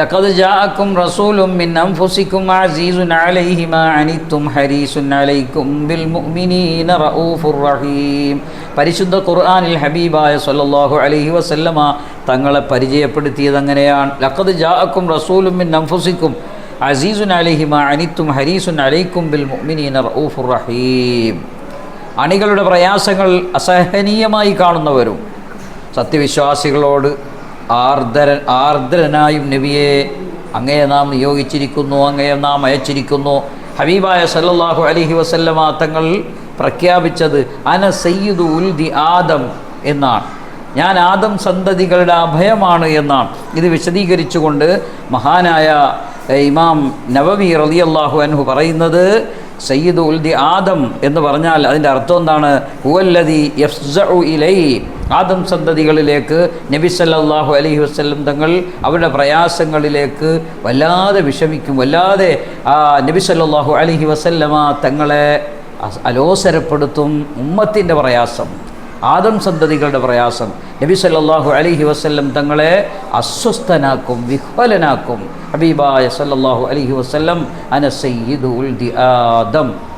ലഖദ് ജാഅക്കും റസൂലും മിൻ അൻഫുസിക്കും അസീസുൻ അലൈഹി മാ അനിത്തും ഹരീസുൻ അലൈക്കും ബിൽ മുഅ്മിനീന റഊഫുർ റഹീം. പരിശുദ്ധ ഖുർആനിൽ ഹബീബായ സല്ലല്ലാഹു അലൈഹി വസല്ലമ തങ്ങളെ പരിചയപ്പെടുത്തിയത് അങ്ങനെയാണ്. ലഖദ് ജാഅക്കും റസൂലും മിൻ അൻഫുസിക്കും അസീസുൻ അലൈഹി മാ അനിത്തും ഹരീസുൻ അലൈക്കും ബിൽ മുഅ്മിനീന റഊഫുർ റഹീം. അണികളുടെ പ്രയാസങ്ങൾ അസഹനീയമായി കാണുന്നവരും സത്യവിശ്വാസികളോട് ആർദ്ര ആർദ്രനായും നബിയെ അങ്ങയെ നാം നിയോഗിച്ചിരിക്കുന്നു അങ്ങയെ നാം അയച്ചിരിക്കുന്നു. ഹബീബായ സല്ലല്ലാഹു അലൈഹി വസല്ലമ തങ്ങൾ പ്രഖ്യാപിച്ചത് അന സയ്യിദു ഉൽദി ആദം എന്നാണ്. ഞാൻ ആദം സന്തതികളുടെ അഭയമാണ് എന്നാണ്. ഇത് വിശദീകരിച്ചുകൊണ്ട് മഹാനായ ഇമാം ഇമാം നവവി അള്ളാഹു അൻഹു പറയുന്നത് സയ്യിദ് ഉൽ ദി ആദം എന്ന് പറഞ്ഞാൽ അതിന്റെ അർത്ഥം എന്താണ്? ഹുവല്ലതി യഫ്സഉ ഇലൈ ആദം സന്തതികളിലേക്ക് നബി സല്ലാഹു അലഹി വസ്ലം തങ്ങൾ അവരുടെ പ്രയാസങ്ങളിലേക്ക് വല്ലാതെ വിഷമിക്കും. വല്ലാതെ ആ നബി സല്ലാഹു അലഹി വസല്ലമ തങ്ങളെ അലോസരപ്പെടുത്തും. ഉമ്മത്തിന്റെ പ്രയാസം ആദം സന്തതികളുടെ പ്രയാസം. നബി സല്ലാഹു അലഹി വസ്ല്ലം തങ്ങളെ അസ്വസ്ഥനാക്കും വിഹ്വലനാക്കും. ഹബീബായ സല്ലാഹു അലഹി വസ്ല്ലം അന സയ്യിദു ഉൽദി ആദം.